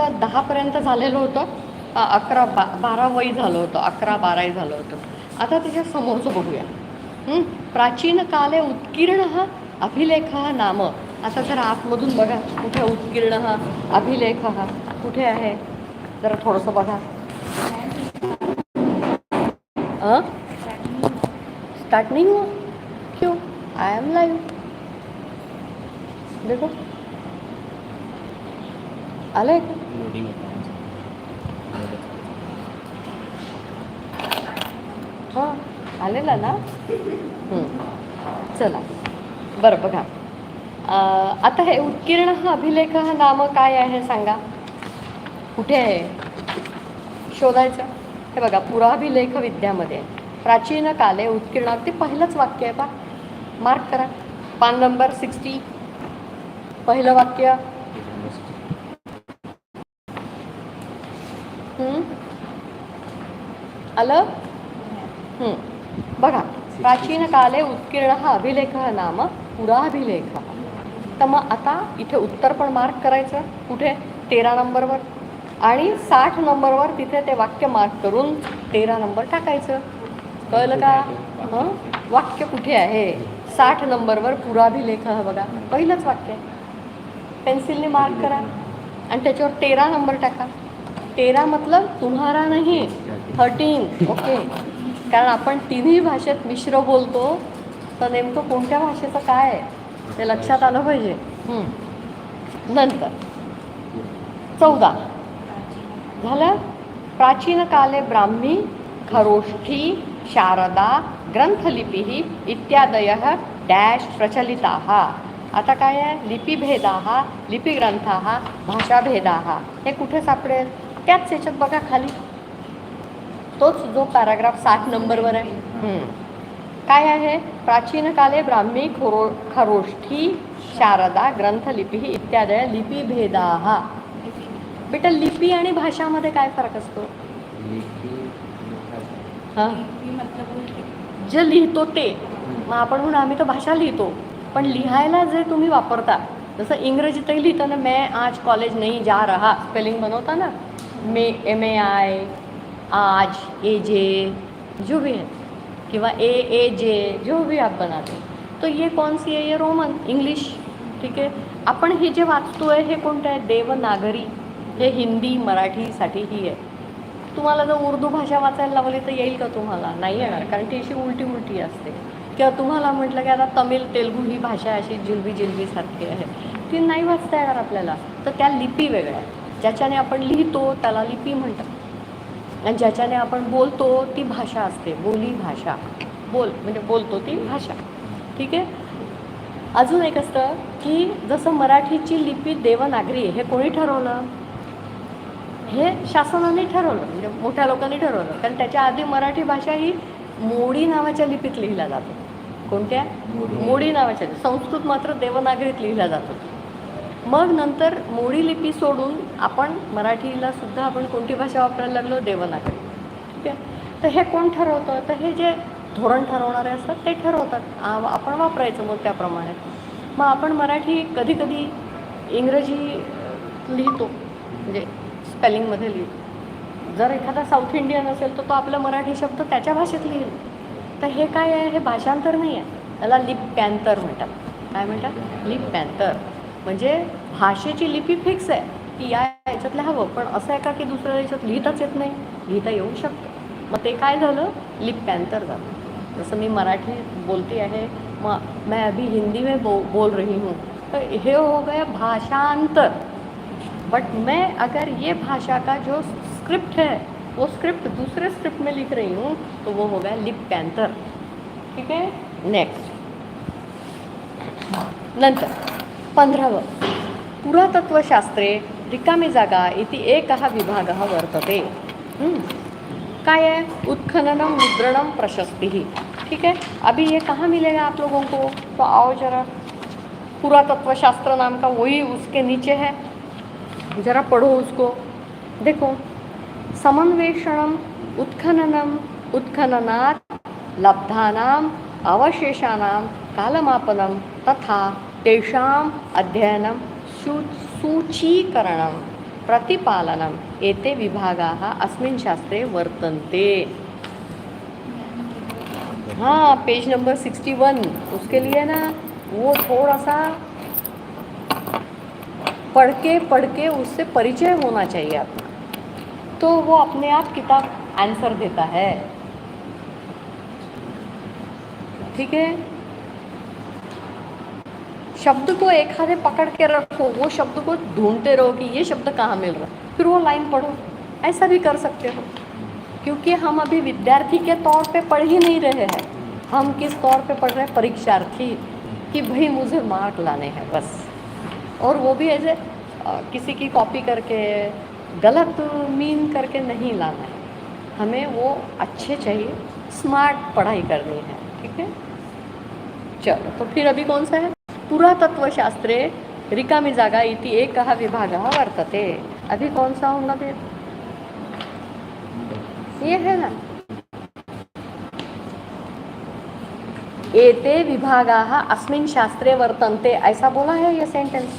आपलं दहापर्यंत झालेलं होतं? अकरा बा बारा वय झालं होतं अकरा बाराही झालं होतं. आता त्याच्या समोरचं बघूया. प्राचीन काले उत्कीर्ण हा अभिलेख हा नाम. आता जरा आतमधून बघा कुठे उत्कीर्ण हा अभिलेख हा. कुठे आहे? जरा थोडंसं बघा. स्टार्ट नहीं हुआ क्यों आई एम लाइव देखो. आलंय का लोडिंग हां आलेला ना? चला. बरं बघा. आता हे उत्कीर्ण हा अभिलेख हा नाम काय आहे सांगा? कुठे आहे? शोधायचं. हे बघा पुराभिलेख विद्यामध्ये. प्राचीन काले उत्कीर्ण ते पहिलंच वाक्य आहे पा मार्क करा. पान नंबर सिक्स्टी पहिलं वाक्य हं? आलं? बघा प्राचीन काले उत्कीर्ण हा अभिलेख नाम पुराभिलेख तर मग आता इथे उत्तर पण मार्क करायचं. कुठे? तेरा नंबरवर. आणि साठ नंबरवर तिथे ते वाक्य मार्क करून तेरा नंबर टाकायचं. कळलं का? हं? वाक्य कुठे आहे? साठ नंबरवर पुराभिलेख बघा. पहिलंच वाक्य. आहे पेन्सिलने मार्क करा. आणि त्याच्यावर तेरा नंबर टाका. तेरा मतलब तुम्हाला नाही. थर्टीन ओके कारण आपण तिन्ही भाषेत मिश्र बोलतो तर नेमकं कोणत्या भाषेचं काय आहे? ते लक्षात आलं पाहिजे. नंतर. चौदा. झालं? प्राचीन काले ब्राह्मी खरोष्ठी शारदा ग्रंथलिपी इत्यादय डॅश प्रचलिता. आता काय आहे? लिपिभेदा लिपिग्रंथा भाषाभेदा. हे कुठे सापडेल? त्याच याच्यात बघा खाली. तोच जो पॅराग्राफ साठ नंबरवर आहे. हं. काय आहे? प्राचीन काले ब्राह्मी खोरो खरोष्ठी शारदा ग्रंथलिपी इत्यादय लिपिभेदा बेटा लिपी आणि भाषामध्ये काय फरक असतो? हां? जे लिहितो ते. मग आपण म्हणून आम्ही तर भाषा लिहितो. पण लिहायला जे तुम्ही वापरता जसं इंग्रजीतही लिहिताना मैं आज कॉलेज नहीं जा रहा. स्पेलिंग बनवता ना मे एम ए आय आज ए जे जो भी है किंवा ए ए जे जो भी आप बनाते तो ये कौन सी आहे ये रोमन इंग्लिश ठीक आहे आपण हे जे वाचतोय हे कोणतं आहे? देवनागरी हे हिंदी मराठीसाठी ही आहे. तुम्हाला जर उर्दू भाषा वाचायला लावली तर येईल का तुम्हाला? नाही येणार कारण ती अशी उलटी उलटी असते. किंवा तुम्हाला म्हटलं की आता तमिळ तेलगू ही भाषा अशी जिलबी जिलबीसारखी आहे. ती नाही वाचता येणार आपल्याला. तर त्या लिपी वेगळ्या आहेत. ज्याच्याने आपण लिहितो त्याला लिपी म्हणतात. आणि ज्याच्याने आपण बोलतो ती भाषा असते. बोली भाषा. बोल म्हणजे बोलतो ती भाषा. ठीक आहे? अजून एक असतं की जसं मराठीची लिपी देवनागरी आहे हे कोणी ठरवलं? हे शासनाने ठरवलं म्हणजे मोठ्या लोकांनी ठरवलं. कारण त्याच्या आधी मराठी भाषा ही मोडी नावाच्या लिपीत लिहिला जातो. कोणत्या? मोडी. नावाच्या. संस्कृत मात्र देवनागरीत लिहिला जातो. मग नंतर मोडी लिपी सोडून आपण मराठीला सुद्धा आपण कोणती भाषा वापरायला लागलो? देवनागरी. ठीक आहे? तर हे कोण ठरवतं? तर हे जे धोरण ठरवणारे असतात ते ठरवतात. आपण वापरायचं मग त्याप्रमाणे. मग आपण मराठी कधी कधी इंग्रजी लिहितो म्हणजे स्पेलिंगमध्ये लिहितो. जर एखादा साऊथ इंडियन असेल तर तो आपला मराठी शब्द त्याच्या भाषेत लिहिल. तर हे काय आहे? हे भाषांतर नाही आहे. त्याला लिप पॅन्तर म्हणतात. काय म्हणतात? लिप पॅन्तर म्हणजे भाषेची लिपी फिक्स आहे. की या याच्यातलं हवं. पण असं आहे का की दुसऱ्या याच्यात लिहिताच येत नाही? लिहिता येऊ शकतं. मग ते काय झालं? लिप पॅन्तर झालं. जसं मी मराठी बोलती आहे मग मैं अभी हिंदी में बो, बोल रही हूँ. तो ये हो गया भाषांतर. बट मैं अगर ये भाषा का जो स्क्रिप्ट है, वो स्क्रिप्ट दूसरे स्क्रिप्ट में लिख रही हूँ तो वो हो गया लिप पैंथर ठीक है? नेक्स्ट नंतर. पंधरावं. पुरातत्वशास्त्रे रिकामी जागा इति एकः विभागः वर्तते. काय है उत्खननम मुद्रणम प्रशस्ति. ठीक है अभी ये कहाँ मिलेगा आप लोगों को? तो आओ जरा. पुरातत्वशास्त्र नाम का वही उसके नीचे है. जरा पढ़ो उसको. देखो. समन्वेषणम उत्खननम उत्खननात् लब्धानाम अवशेषाणां कालमापनं तथा तेषाम् अध्ययनं सू, सूचीकरणं, प्रतिपालनम एते विभागाः अस्मिन् शास्त्रे वर्तन्ते। हाँ पेज नंबर सिक्सटी वन, उसके लिए ना वो थोड़ा सा पढ़ के पढ़ के उससे परिचय होना चाहिए आपका तो वो अपने आप किताब आंसर देता है। ठीक है? शब्द को एक हाथे पकड़ के रखो, वो शब्द को ढूंढते रहो कि ये शब्द कहाँ मिल रहा है। फिर वो लाइन पढ़ो। ऐसा भी कर सकते हो। क्योंकि हम अभी विद्यार्थी के तौर पे पढ़ ही नहीं रहे हैं। हम किस तौर पे पढ़ रहे हैं? परीक्षार्थी कि भाई मुझे मार्क लाने हैं, बस। और वो भी ऐसे किसी की कॉपी करके, गलत मीन करके नहीं लाना है। हमें वो अच्छे चाहिए, स्मार्ट पढ़ाई करनी है, ठीक है? चलो तो फिर अभी कौन सा है? पुरातत्वशास्त्रे रिकामी जागा इति एकः विभागः वर्तते। अभी कौन सा होगा फिर? ये है ना? एते विभागाः अस्मिन् शास्त्रे वर्तन्ते। ऐसा बोला है ये sentence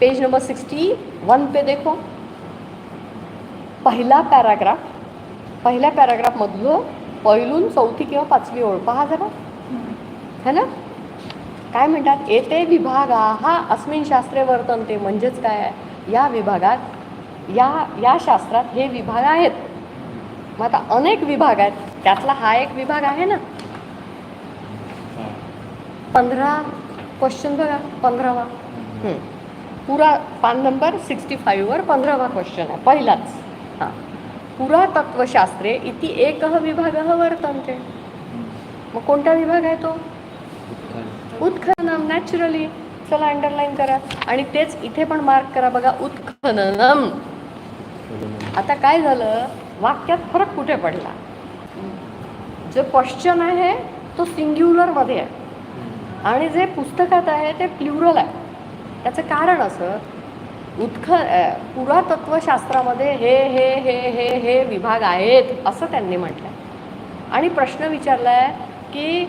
page number sixty one पे देखो। पहिला पॅराग्राफ पहिल्या पॅराग्राफमधलं पहिलून चौथी किंवा पाचवी ओळ पहा जरा. है ना? काय म्हणतात? येते विभागा हा अस्मिन शास्त्रे वर्तनते म्हणजेच काय आहे? या विभागात या या शास्त्रात हे विभाग आहेत. मग आता अनेक विभाग आहेत. त्यातला हा एक विभाग आहे ना? पंधरा क्वेश्चन बघा पंधरावा. पुरा पान नंबर सिक्स्टी फाईव्हवर पंधरावा क्वेश्चन आहे पहिलाच. हां. पुरातत्वशास्त्रे इति एकः विभागः वर्तन्ते. मग कोणता विभाग आहे तो? उत्खनम नॅचरली चला अंडरलाईन करा. आणि तेच इथे पण मार्क करा बघा उत्खननम. आता काय झालं? वाक्यात फरक कुठे पडला? जो क्वेश्चन आहे तो सिंग्युलरमध्ये आहे. आणि जे पुस्तकात आहे ते प्लुरल आहे. त्याचं कारण असं उत्ख पुरातत्वशास्त्रामध्ये हे हे हे हे हे विभाग आहेत असं त्यांनी म्हटलं आहे आणि प्रश्न विचारला आहे की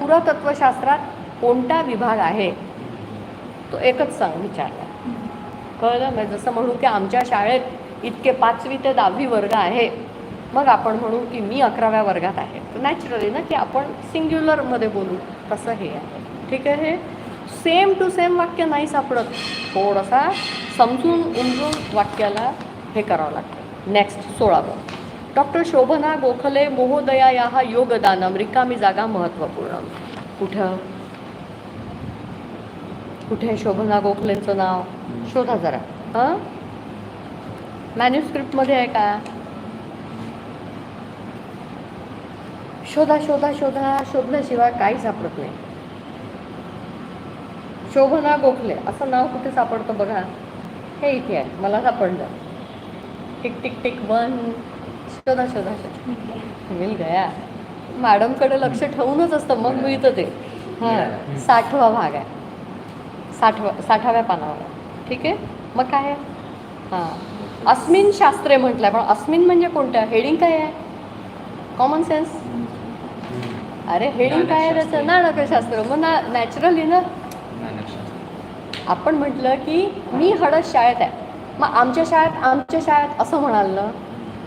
पुरातत्वशास्त्रात कोणता विभाग आहे? तो एकच सांग विचारला कळलं? मग जसं म्हणू की आमच्या शाळेत इतके पाचवी ते दहावी वर्ग आहे. मग आपण म्हणू की मी अकराव्या वर्गात आहे. तर नॅचरली ना की आपण सिंग्युलरमध्ये बोलू तसं हे आहे. ठीक आहे? हे सेम टू सेम वाक्य नाही सापडत. थोडासा समजून उमजून वाक्याला हे करावं लागतं. नेक्स्ट सोळावं. डॉक्टर शोभना गोखले महोदया या योगदानम. रिकामी जागा महत्त्वपूर्ण. कुठं? कुठे आहे? शोभना गोखलेंचं नाव. शोधा जरा. हां? मॅन्युस्क्रिप्टमध्ये आहे का? शोधा शोधा शोधा. शोधल्याशिवाय काही सापडत नाही. शोभना गोखले. असं नाव कुठे सापडतं बघा. हे इथे आहे. मला सापडलं. Tick tick tick. वन. शोधा शोधा शोधा. मिल गया. मॅडमकडे लक्ष ठेवूनच असतं. मग मिळतं ते. हां. साठवा भाग आहे. साठवा साठाव्या पानावर. ठीक आहे? मग काय आहे? हां. अस्मिन शास्त्रे म्हटलंय पण अस्मिन म्हणजे कोणत्या हेडिंग काय आहे? कॉमन सेन्स अरे हेडिंग काय आहे त्याचं? नाणकशास्त्र मग ना नॅचरली ना? आपण म्हटलं की मी हडस शाळेत आहे. मग आमच्या शाळेत आमच्या शाळेत असं म्हणाल ना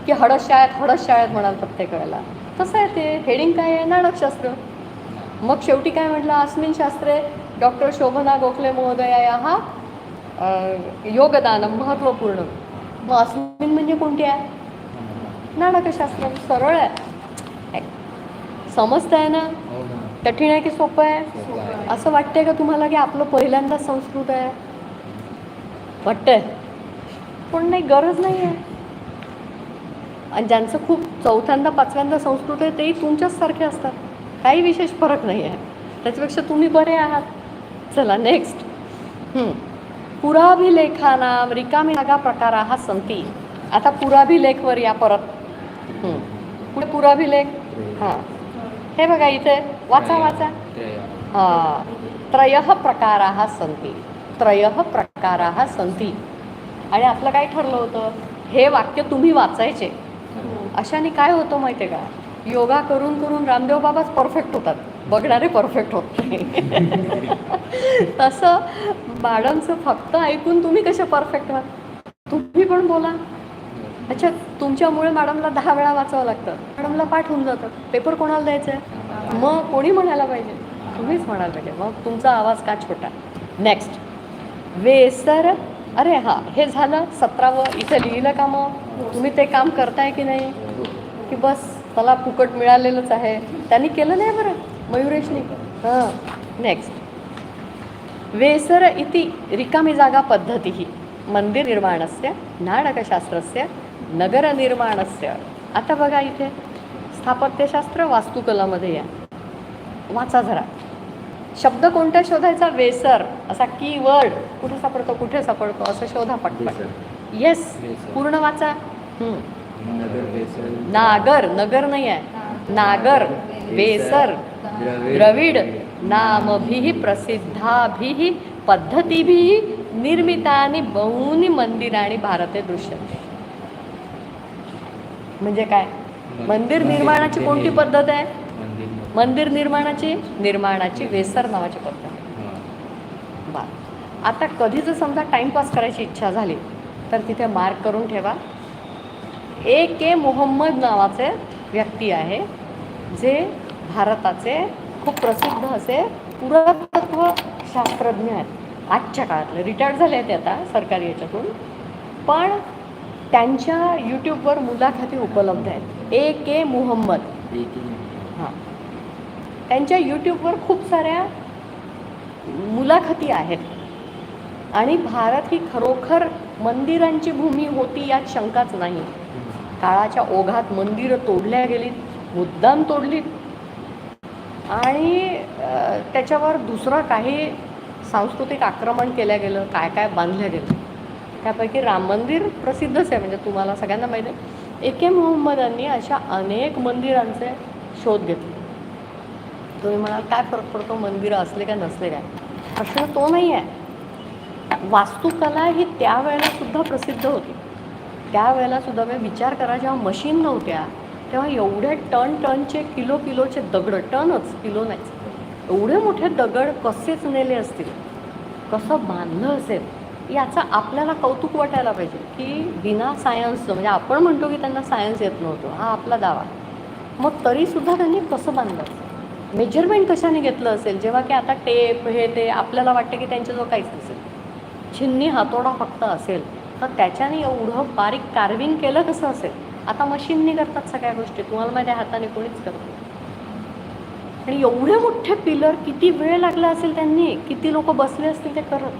की हडस शाळेत हडस शाळेत म्हणाल प्रत्येक वेळेला. तसं आहे ते? हेडिंग काय आहे? नाणकशास्त्र मग शेवटी काय म्हटलं? अस्मिन शास्त्रे? डॉक्टर शोभना गोखले महोदया या हा अ, योगदान महत्त्वपूर्ण. मग अस्मिन म्हणजे कोणती आहे? नाणकशास्त्र सरळ आहे. समजतं आहे ना? कठीण आहे की सोपं आहे? असं वाटतंय का तुम्हाला की आपलं पहिल्यांदाच संस्कृत आहे? वाटतंय. पण नाही गरज नाही आहे. आणि ज्यांचं खूप चौथ्यांदा पाचव्यांदा संस्कृत आहे तेही तुमच्याच सारखे असतात. काही विशेष फरक नाही आहे. त्याच्यापेक्षा तुम्ही बरे आहात. चला नेक्स्ट पुराभिलेखानाम रिकामी जागा प्रकाराः सन्ति. आता पुराभिलेखवर या परत. हं. पुढे पुराभिलेख. हां. हे बघा इथे. वाचा वाचा. हां. त्रयः प्रकाराः सन्ति. त्रयः प्रकाराः सन्ति. आणि आपलं काय ठरलं होतं? हे वाक्य तुम्ही वाचायचे. अशाने काय होतं माहिती आहे का? योगा करून करून रामदेव बाबाच परफेक्ट होतात. बघणारे परफेक्ट होत नाही. तसं मॅडमचं फक्त ऐकून तुम्ही कसे परफेक्ट व्हाल? तुम्ही पण बोला. अच्छा तुमच्यामुळे मॅडमला दहा वेळा वाचावं लागतं. मॅडमला पाठ होऊन जातं. पेपर कोणाला द्यायचं आहे? मग कोणी म्हणायला पाहिजे? तुम्हीच म्हणायला पाहिजे. मग तुमचा आवाज का छोटा? नेक्स्ट वेसर अरे हां हे झालं सतरावं. इथे लिहिलं का मग? तुम्ही ते काम करताय की नाही? की बस मला फुकट मिळालेलंच आहे. त्यांनी केलं नाही बरं? मयुरेशनी हां. नेक्स्ट वेसर इति रिकामी जागा पद्धती मंदिर निर्माणस्य नाटकशास्त्रस्य नगरनिर्माणस्य आता बघा इथे स्थापत्यशास्त्र वास्तुकलामध्ये या. वाचा जरा. शब्द कोणता शोधायचा? वेसर. असा की वर्ड कुठे सापडतो? कुठे सापडतो? असं शोधा पटपट. येस. पूर्ण वाचा. नागर नगर. नाही आहे नागर. वेसर द्रविड नामभिः प्रसिद्धाभिः पद्धतीभिः निर्मितानि बहूनि मंदिराने भारते दृश्यते म्हणजे काय? मंदिर निर्माणाची कोणती पद्धत आहे? मंदिर निर्माणाची निर्माणाची वेसर नावाची पद्धत बा आता कधी जर समजा टाईमपास करायची इच्छा झाली तर तिथे मार्क करून ठेवा. ए के मोहम्मद नावाचे व्यक्ती आहे. जे भारताचे खूप प्रसिद्ध असे पुरातत्व शास्त्रज्ञ आहेत. आजच्या काळातले रिटायर्ड झाले आहेत आता सरकारी याच्यातून. पण त्यांच्या यूट्यूबवर मुलाखती उपलब्ध आहेत. ए के मोहम्मद. ही. हां. त्यांच्या यूट्यूबवर खूप साऱ्या मुलाखती आहेत. आणि भारत ही खरोखर मंदिरांची भूमी होती यात शंकाच नाही. काळाच्या ओघात मंदिरं तोडल्या गेलीत. मुद्दाम तोडलीत आणि त्याच्यावर दुसरं काही सांस्कृतिक आक्रमण केलं गेलं काय काय बांधलं गेलं. त्यापैकी राम मंदिर प्रसिद्धच आहे म्हणजे तुम्हाला सगळ्यांना माहिती आहे. ए के मोहम्मदांनी अशा अनेक मंदिरांचे शोध घेतले. तुम्ही म्हणाल काय फरक पडतो मंदिरं असले काय नसले काय? प्रश्न तो नाही आहे. वास्तुकला ही त्यावेळेला सुद्धा प्रसिद्ध होती. त्यावेळेला सुद्धा मी विचार करा जेव्हा मशीन नव्हत्या तेव्हा एवढे टन टनचे किलो किलोचे दगड टनच किलो नाहीच एवढे मोठे दगड कसेच नेले असतील? कसं बांधलं असेल? याचा आपल्याला कौतुक वाटायला पाहिजे की बिना सायन्सचं म्हणजे आपण म्हणतो की त्यांना सायन्स येत नव्हतं हा आपला दावा मग तरीसुद्धा त्यांनी कसं बांधलं? मेजरमेंट कशाने घेतलं असेल? जेव्हा की आता टेप हे ते आपल्याला वाटतं की त्यांच्याजवळ काहीच नसेल. छिन्नी हातोडा फक्त असेल. तर त्याच्याने एवढं बारीक कार्विंग केलं कसं असेल? आता मशीननी करतात सगळ्या गोष्टी. तुम्हाला माझ्या हाताने कोणीच करत आणि एवढे मोठे पिलर किती वेळ लागला असेल त्यांनी? किती लोक बसले असतील ते करत?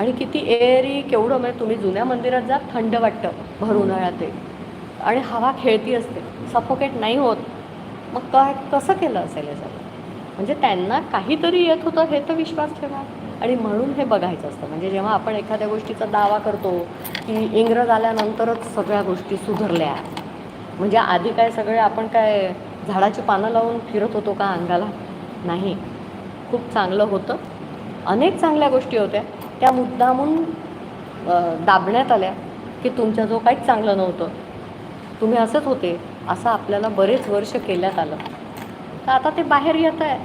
आणि किती एअरी केवढं म्हणजे तुम्ही जुन्या मंदिरात जा थंड वाटतं भर उन्हाळ्यात ते आणि हवा खेळती असते. सफोकेट नाही होत. मग काय कसं केलं असेल हे सगळं? म्हणजे त्यांना काहीतरी येत होतं हे तर विश्वास ठेवा. आणि म्हणून हे बघायचं असतं. म्हणजे जेव्हा आपण एखाद्या गोष्टीचा दावा करतो की इंग्रज आल्यानंतरच सगळ्या गोष्टी सुधारल्या. म्हणजे आधी काय सगळे आपण काय झाडाची पानं लावून फिरत होतो का अंगाला? नाही. खूप चांगलं होतं. अनेक चांगल्या गोष्टी होत्या. त्या मुद्दामून दाबण्यात आल्या की तुमच्याजवळ काहीच चांगलं नव्हतं. तुम्ही असंच होते असं आपल्याला बरेच वर्ष केल्यात आलं. तर आता ते बाहेर येत आहे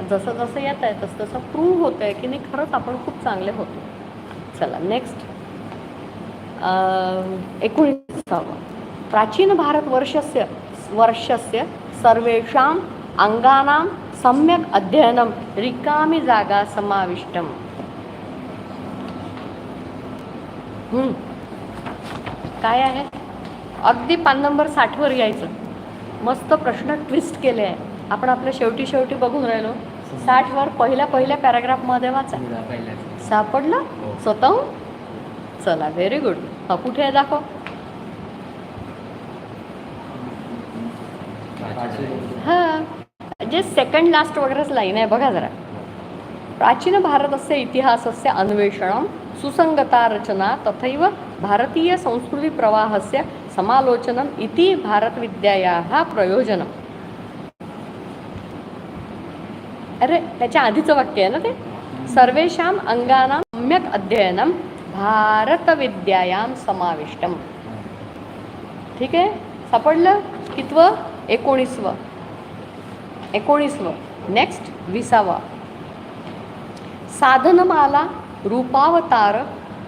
जसं जसं येत आहे तसं तसं प्रूव्ह होतं आहे की नाही खरंच आपण खूप चांगले होतो. चला नेक्स्ट एकोणीसावं. प्राचीन भारतवर्षस्य वर्षस्य सर्वेषाम् अंगानां सम्यक् अध्ययनं रिकामी जागा समाविष्टम्. काय आहे? अगदी पान नंबर साठवर यायचं. मस्त प्रश्न ट्विस्ट केले आहे. आपण आपल्या शेवटी शेवटी बघून राहिलो. साठवर पहिल्या पहिल्या पॅराग्राफमध्ये वाचा. सापडलं? हो. स्वतःहून? चला व्हेरी गुड हा कुठे आहे? दाखव. हां. जे सेकंड लास्ट वगैरेच लाईन आहे बघा जरा. प्राचीन भारतस्य इतिहासस्य अन्वेषणं सुसङ्गता रचना तथैव भारतीयसंस्कृतिप्रवाहस्य समालोचनम् इति भारतविद्यायाः प्रयोजनम् अरे त्याच्या आधीचं वाक्य आहे ना ते? सर्वेषाम् अंगानां सम्यक् अध्ययनं भारतविद्यायां समाविष्टम. ठीक आहे? सापडलं? कितव? एकोणीसवं. एकोणीसवं. नेक्स्ट विसावा. साधनमाला रूपावतार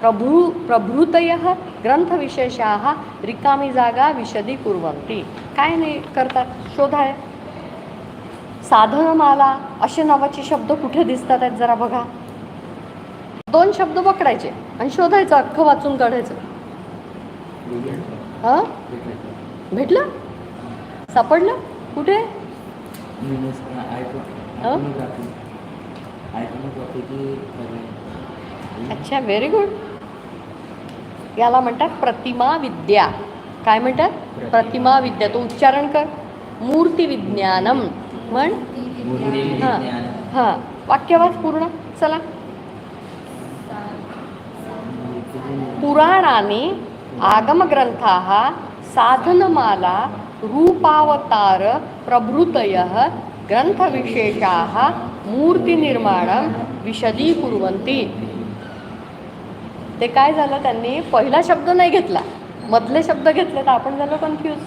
प्रभू प्रभृतयः ग्रंथविशेषा रिकामी जागा विशदी कुर्वन्ति काय नाही करतात शोधाय साधनमाला असे नावाचे शब्द कुठे दिसतात आहेत जरा बघा. दोन शब्द पकडायचे आणि शोधायचं अख्खं वाचून काढायचं. हां? भेटलं. सापडलं? कुठे? अच्छा व्हेरी गुड याला म्हणतात प्रतिमा विद्या. काय म्हणतात? प्रतिमा विद्या. तो उच्चारण कर. मूर्ती विज्ञानम. म्हण? हां हां. वाक्यवाच पूर्ण. चला. पुराणानि आगमग्रंथा साधनमाला रूपावतार प्रभृतयः ग्रंथविशेषाः मूर्तिनिर्माणं विशदीकुर्वन्ति. ते काय झालं? त्यांनी पहिला शब्द नाही घेतला. मधले शब्द घेतले तर आपण झालो कन्फ्यूज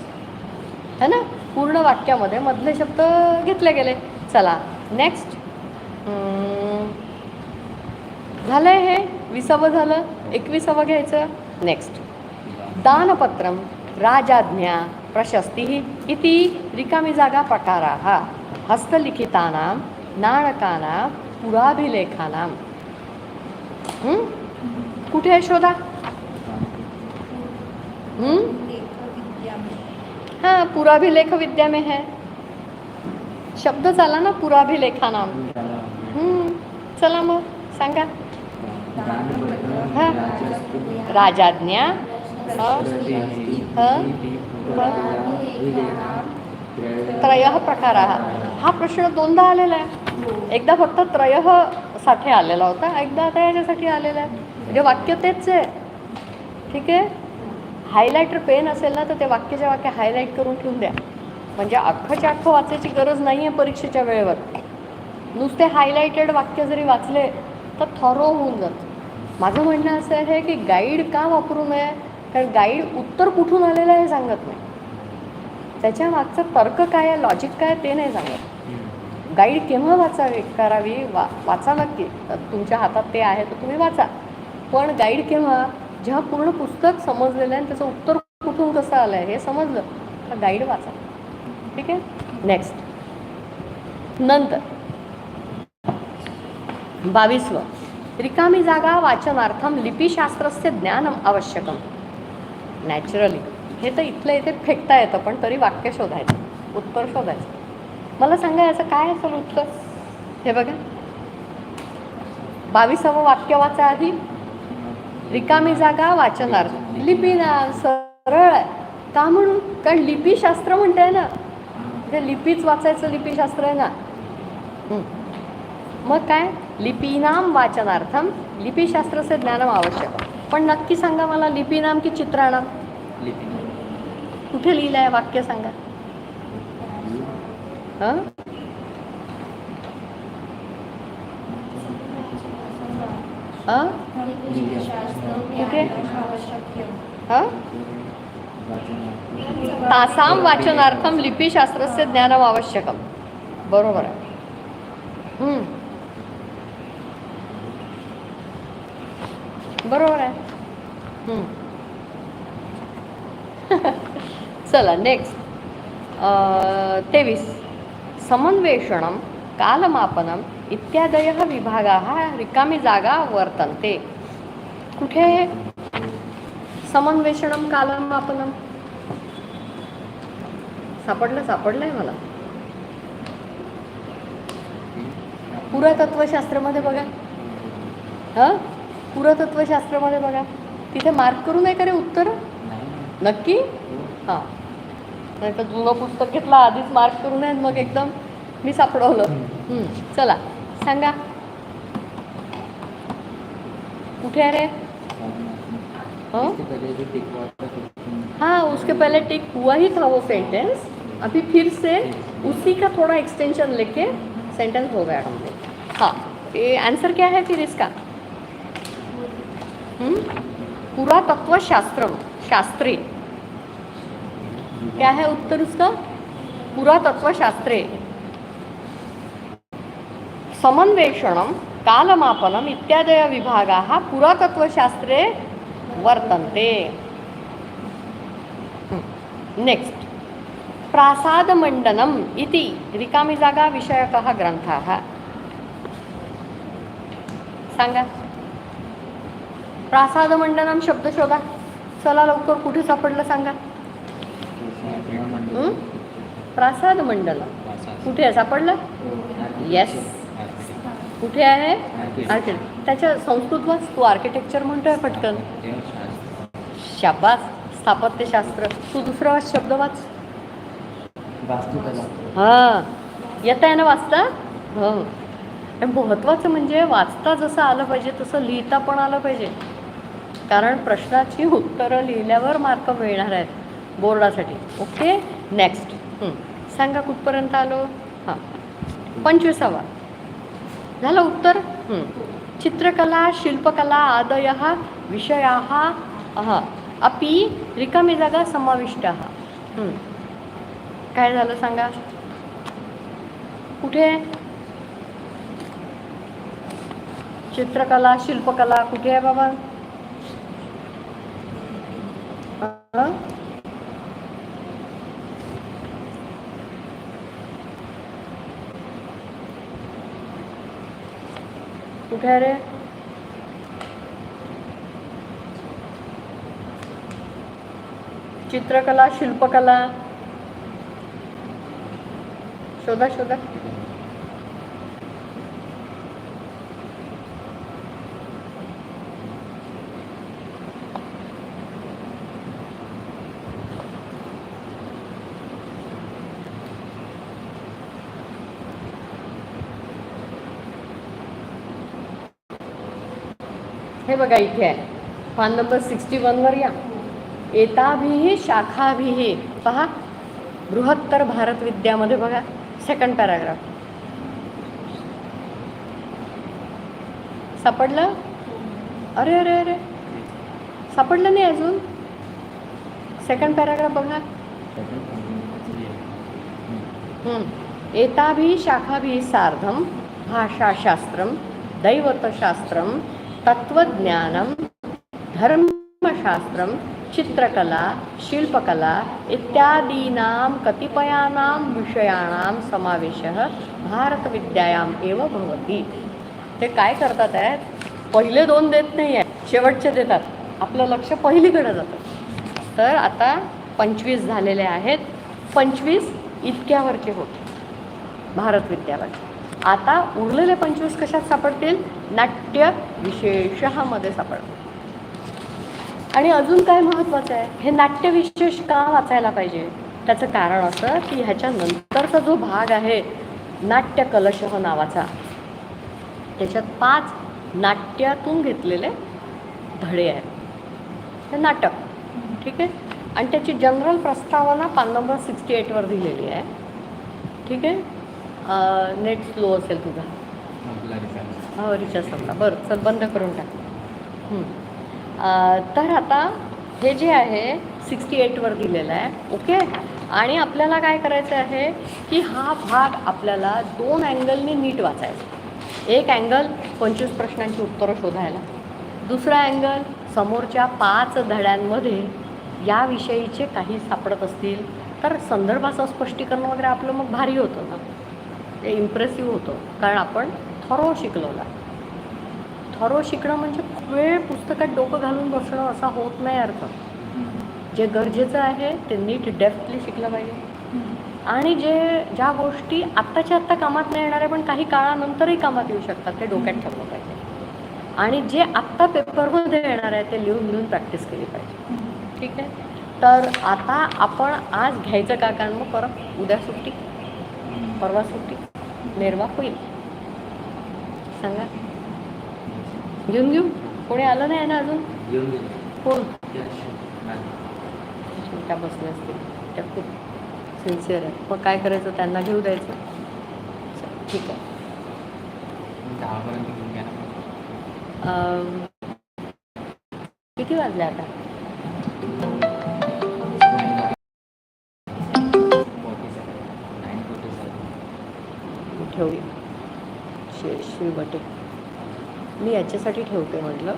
है ना? पूर्ण वाक्यामध्ये मधले शब्द घेतले गेले. चला नेक्स्ट झालंय हे विसावं झालं एकविसावं घ्यायचं. नेक्स्ट दानपत्रं राजाज्ञा प्रशस्ती इति रिकामी जागा पठाराः हस्तलिखितानां नाणकानां पुराभिलेखानां. कुठे आहे शोधा? हाँ पुराभिलेख विद्या में है। शब्द झाला ना पुराभिलेखा नाम। चला मग सांगा। हां राजाज्ञा त्रयः प्रकार। हा प्रश्न दोनदा आलेला आहे। एकदा फक्त त्रयसाठी आलेला होता एकदा आता याच्यासाठी आलेला आहे. म्हणजे वाक्य तेच आहे. ठीक आहे? हायलायटर पेन असेल ना तर ते वाक्याच्या वाक्य हायलाईट करून ठेवून द्या. म्हणजे अख्खंच्या अख्खं वाचायची गरज नाही आहे परीक्षेच्या वेळेवर. नुसते हायलायटेड वाक्य जरी वाचले तर थॉरो होऊन जातं. माझं म्हणणं असं आहे की गाईड का वापरू नये? कारण गाईड उत्तर कुठून आलेलं आहे हे सांगत नाही. त्याच्या मागचं तर्क काय आहे लॉजिक काय ते नाही सांगत. गाईड केव्हा वाचावी करावी? वा वाचा नक्की तुमच्या हातात ते आहे तर तुम्ही वाचा. पण गाईड केव्हा? जेव्हा पूर्ण पुस्तक समजलेलं आहे आणि त्याचं उत्तर कुठून कसं आलं आहे हे समजलं तर गाईड वाचा. ठीक आहे? नेक्स्ट नंतर. बावीसवं. रिकामी जागा वाचनार्थम लिपिशास्त्रस्य ज्ञान आवश्यकम नॅचरली हे तर इथलं इथे फेकता येतं पण तरी वाक्य शोधायचं. उत्तर शोधायचं. मला सांगा याचं काय असेल उत्तर? हे बघा. बावीसावं वाक्य वाचा आधी. रिकामी जागा वाचनार्थ लिपी ना सरळ आहे. का म्हणून? कारण लिपीशास्त्र म्हणताय ना. ते लिपीच वाचायचं लिपीशास्त्र आहे ना. मग काय? लिपीनाम वाचनार्थम लिपीशास्त्राचे ज्ञानम आवश्यक. पण नक्की सांगा मला लिपीनाम की चित्राणाम? कुठे लिहिलं आहे वाक्य सांगा. हं? हं? कुठे हं? तासाम वाचनार्थम लिपीशास्त्रस्य ज्ञानम आवश्यकम बरोबर आहे. बरोबर आहे. चला नेक्स्ट तेवीस समन्वेषणं कालमापनम् इत्यादयः विभागाः रिकामी जागा वर्तन्ते. कुठे आहे समन्वेषणं कालमापनम सापडलं सापडलंय मला. पुरातत्वशास्त्रामध्ये बघा. हां? पुरातत्वशास्त्रामध्ये बघा. तिथे मार्क करू नये का रे उत्तर? नक्की? हां. नाही तर जुनं पुस्तक घेतलं आधीच मार्क करू नये मग एकदम. मी सापडवलं. चला. सांगा. कुठे आ रहे हाँ? हो? हाँ उसके पहले टिक हुआ ही था वो सेंटेंस अभी फिर से उसी का थोड़ा एक्सटेंशन लेके सेंटेंस हो गया. हमने हाँ ये आंसर क्या है फिर इसका? हम्म? पुरातत्व शास्त्र. शास्त्री क्या है उत्तर उसका? पुरातत्व शास्त्रे समन्वेषणं कालमापनम् इत्यादय विभागाः पुरातत्वशास्त्रे वर्तन्ते। नेक्स्ट प्रासादमण्डनम् इति रिकामी जागा विषयकः ग्रंथः सांगा। प्रासादमंडनम शब्द शोधा चला लवकर कुठे सापडलं सांगा? हं? प्रासाद. मंडलम कुठे सापडलं? येस कुठे आहे? आर्किटेक्ट त्याच्या संस्कृत वाच तू आर्किटेक्चर म्हणतोय पटकन. शाबास. स्थापत्यशास्त्र. तू दुसरा वाच शब्द वाच. हां. येत आहे ना वाचता? हो. आणि महत्त्वाचं म्हणजे वाचता जसं आलं पाहिजे तसं लिहिता पण आलं पाहिजे. कारण प्रश्नाची उत्तरं लिहिल्यावर मार्क मिळणार आहेत बोर्डासाठी. ओके? नेक्स्ट सांगा कुठपर्यंत आलो? हां. पंचवीसावा. झालं उत्तर. चित्रकला शिल्पकला आदय विषया हा अपि रिकामी जागा समाविष्ट. काय झालं सांगा? कुठे? चित्रकला शिल्पकला कुठे आहे बाबा हं? कुठे आहे चित्रकला शिल्पकला. शोधा शोधा. हे बघा इथे आहे. पान नंबर सिक्स्टी वनवर या. एताभिः शाखाभिः. पहा बृहत्तर भारत विद्यामध्ये बघा सेकंड पॅराग्राफ सापडलं? अरे अरे अरे. सापडलं नाही अजून? सेकंड पॅराग्राफ बघा. हं. एताभिः शाखाभिः सार्धं भाषाशास्त्रं दैवतशास्त्रं तत्त्वज्ञानं धर्मशास्त्रं चित्रकला शिल्पकला इत्यादीनां कतिपयानां विषयाणां समावेशः भारतविद्यायाम् एव भवति. ते काय करतात आहेत पहिले दोन देत नाही आहेत शेवटचे देतात. आपलं लक्ष पहिलीकडे जातं. तर आता पंचवीस झालेले आहेत. पंचवीस इतक्यावरचे होते. भारत विद्यालय आता उरलेले पंचवीस कशात सापडतील? नाट्य विशेषमध्ये सापडतील. आणि अजून काय महत्त्वाचं आहे? हे नाट्य विशेष का वाचायला पाहिजे? त्याचं कारण असं की ह्याच्या नंतरचा जो भाग आहे नाट्य कलशह नावाचा. त्याच्यात पाच नाट्यातून घेतलेले धडे आहेत. हे नाटक. ठीक आहे? आणि त्याची जनरल प्रस्तावना पान नंबर सिक्स्टी एटवर दिलेली आहे. ठीक आहे? नेट स्लो असेल तुझा. हो रिचार्ज संपला बरं चल बंद करून टाक. तर आता हे जे आहे सिक्स्टी एटवर दिलेलं आहे ओके? आणि आपल्याला काय करायचं आहे की हा भाग आपल्याला दोन अँगलने नीट वाचायचा एक अँगल पंचवीस प्रश्नांची उत्तरं शोधायला. दुसरा अँगल समोरच्या पाच धड्यांमध्ये याविषयीचे काही सापडत असतील. तर संदर्भाचं स्पष्टीकरण वगैरे आपलं मग भारी होतं ना. ते इम्प्रेसिव्ह होतं. कारण आपण थरो शिकलोला. थरो शिकणं म्हणजे वेळ पुस्तकात डोकं घालून बसणं असा होत नाही अर्थ. जे गरजेचं आहे ते नीट डेप्थली शिकलं पाहिजे. आणि जे ज्या गोष्टी आत्ताच्या आत्ता कामात नाही येणार आहे पण काही काळानंतरही कामात येऊ शकतात ते डोक्यात ठेवलं पाहिजे. आणि जे आत्ता पेपरमध्ये येणार आहे ते लिहून लिहून प्रॅक्टिस केली पाहिजे. ठीक आहे? तर आता आपण आज घ्यायचं का कारण मग परत उद्या सुट्टी? परवा सुट्टी. निर्वाह होईल सांगा. घेऊन घेऊ? कोणी आलं नाही ना अजून? कोण? त्या बसल्या असतील त्या खूप सिन्सिअर आहेत मग काय करायचं? त्यांना घेऊ द्यायचं. ठीक आहे. किती वाजले आता? बटे मी याच्यासाठी ठेवते म्हटलं.